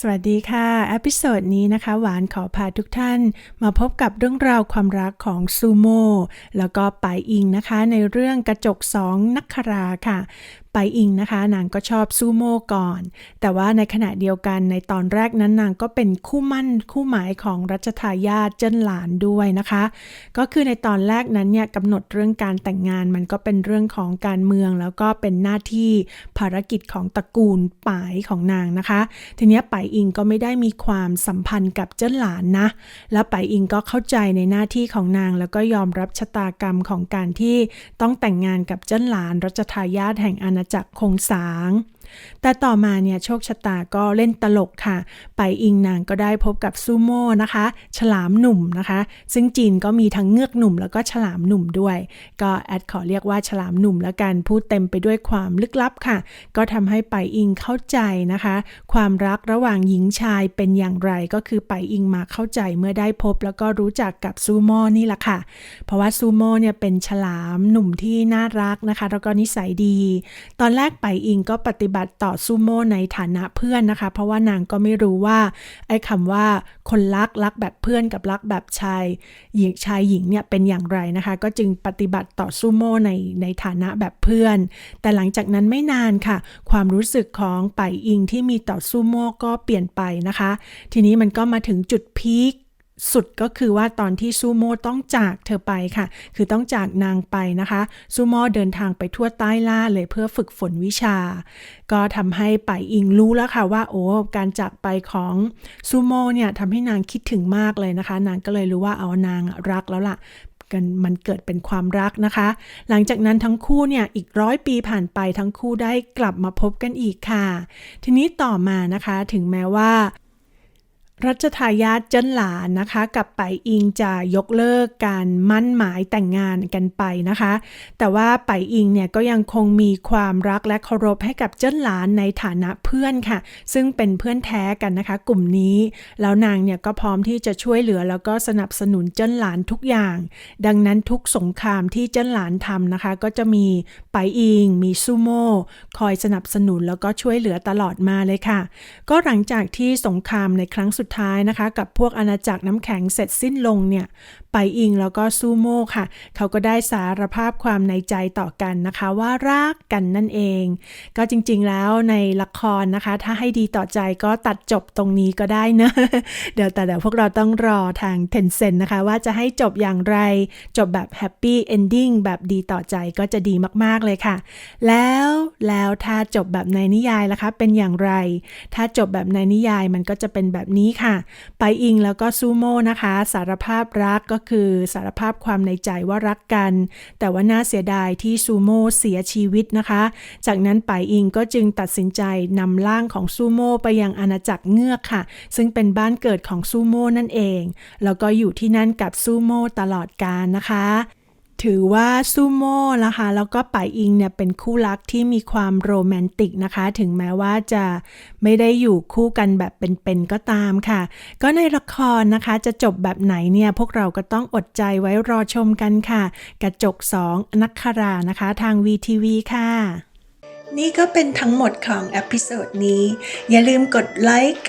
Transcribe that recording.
สวัสดีค่ะอพิโซดนี้นะคะ หวานขอพาทุกท่าน มาพบกับเรื่องราวความรักของซูโม่แล้วก็ปายอิงนะคะ ในเรื่องกระจกสองนักคราค่ะ ไปอิงนะคะ นางก็ชอบซูโม่ก่อน แต่ว่าในขณะเดียวกันในตอนแรกนั้นนางก็เป็นคู่มั่นคู่หมายของรัชทายาทเจิ้นหลานด้วยนะคะ ก็คือในตอนแรกนั้นเนี่ยกำหนดเรื่องการแต่งงานมันก็เป็นเรื่องของการเมือง แล้วก็เป็นหน้าที่ภารกิจของตระกูลป่ายของนางนะคะ ทีนี้ยป่ายอิงก็ไม่ได้มีความสัมพันธ์กับเจิ้นหลานนะ แล้วป่ายอิงก็เข้าใจในหน้าที่ของนาง แล้วก็ยอมรับชะตากรรมของการที่ต้องแต่งงานกับเจิ้นหลานรัชทายาทแห่งอาณาจักรคงสาง แต่ต่อมาเนี่ยโชคชะตาก็เล่นตลกค่ะ ไปอิงนางก็ได้พบกับซูโม่นะคะ ฉลามหนุ่มนะคะ ซึ่งจีนก็มีทั้งเงือกหนุ่มแล้วก็ฉลามหนุ่มด้วย ก็แอดขอเรียกว่าฉลามหนุ่มแล้วกันพูดเต็มไปด้วยความลึกลับค่ะ ก็ทำให้ไปอิงเข้าใจนะคะ ความรักระหว่างหญิงชายเป็นอย่างไรก็คือไปอิงมาเข้าใจเมื่อได้พบ แล้วก็รู้จักกับซูโม่นี่แหละค่ะ เพราะว่าซูโม่เนี่ยเป็นฉลามหนุ่มที่น่ารักนะคะ แล้วก็นิสัยดี ตอนแรกไปอิงก็ปฏิบัติต่อซูโม่ในฐานะเพื่อนนะคะ เพราะว่านางก็ไม่รู้ว่าไอ้คำว่าคนรักรักแบบเพื่อนกับรักแบบชายหญิงชายหญิงเนี่ยเป็นอย่างไรนะคะ ก็จึงปฏิบัติต่อซูโม่ในในฐานะแบบเพื่อน แต่หลังจากนั้นไม่นานค่ะ ความรู้สึกของไปอิงที่มีต่อซูโม่ก็เปลี่ยนไปนะคะ ทีนี้มันก็มาถึงจุดพีค สุดก็คือว่าตอนที่ซูโม่ต้องจากเธอไปค่ะ คือต้องจากนางไปนะคะซูโม่เดินทางไปทั่วใต้ล่าเลยเพื่อฝึกฝนวิชา ก็ทำให้ไปอิงรู้แล้วค่ะว่าโอ้การจากไปของซูโม่เนี่ยทำให้นางคิดถึงมากเลยนะคะ นางก็เลยรู้ว่าเอานางรักแล้วล่ะกันมันเกิดเป็นความรักนะคะ หลังจากนั้นทั้งคู่เนี่ยอีกร้อยปีผ่านไปทั้งคู่ได้กลับมาพบกันอีกค่ะ ทีนี้ต่อมานะคะถึงแม้ว่า รัชทายาทเจิ้นหลานนะคะกับไปอิงจะยกเลิกการมั่นหมายแต่งงานกันไปนะคะ แต่ว่าไปอิงเนี่ยก็ยังคงมีความรักและเคารพให้กับเจิ้นหลานในฐานะเพื่อนค่ะ ซึ่งเป็นเพื่อนแท้กันนะคะ กลุ่มนี้แล้วนางเนี่ยก็พร้อมที่จะช่วยเหลือแล้วก็สนับสนุนเจิ้นหลานทุกอย่าง ดังนั้นทุกสงครามที่เจิ้นหลานทำนะคะ ก็จะมีไปอิง มีซูโม่คอยสนับสนุนแล้วก็ช่วยเหลือตลอดมาเลยค่ะ ก็หลังจากที่สงครามในครั้งสุดท้ายนะคะ กับพวกอาณาจักรน้ำแข็งเสร็จสิ้นลงเนี่ย ไปอิงแล้วก็ซูโม่ค่ะ เขาก็ได้สารภาพความในใจต่อกันนะคะว่ารักกันนั่นเอง ก็จริงๆแล้วในละครนะคะ ถ้าให้ดีต่อใจก็ตัดจบตรงนี้ก็ได้นะ เดี๋ยวแต่เดี๋ยวพวกเราต้องรอทางเทนเซนนะคะ ว่าจะให้จบอย่างไร จบแบบแฮปปี้เอนดิ้งแบบดีต่อใจก็จะดีมากๆเลยค่ะ แล้วแล้วถ้าจบแบบในนิยายล่ะคะ เป็นอย่างไร ถ้าจบแบบในนิยายมันก็จะเป็นแบบนี้ค่ะ ไปอิงแล้วก็ซูโม่นะคะ สารภาพรักก็คือสารภาพความในใจว่ารักกัน แต่ว่าน่าเสียดายที่ซูโม่เสียชีวิตนะคะ จากนั้นไปอิงก็จึงตัดสินใจนำร่างของซูโม่ไปยังอาณาจักรเงือกค่ะ ซึ่งเป็นบ้านเกิดของซูโม่นั่นเอง แล้วก็อยู่ที่นั่นกับซูโม่ตลอดกาลนะคะ ถือว่าซูโม่นะคะแล้วก็ป่ายอิงเนี่ยเป็นคู่รักที่มีความโรแมนติกนะคะ ถึงแม้ว่าจะไม่ได้อยู่คู่กันแบบเป็นๆก็ตามค่ะ ก็ในละครนะคะจะจบแบบไหนเนี่ยพวกเราก็ต้องอดใจไว้รอชมกันค่ะ กระจกสองนักคารานะคะ ทาง VTV ค่ะ นี่ก็เป็นทั้งหมดของอพิโซดนี้ อย่าลืมกดไลค์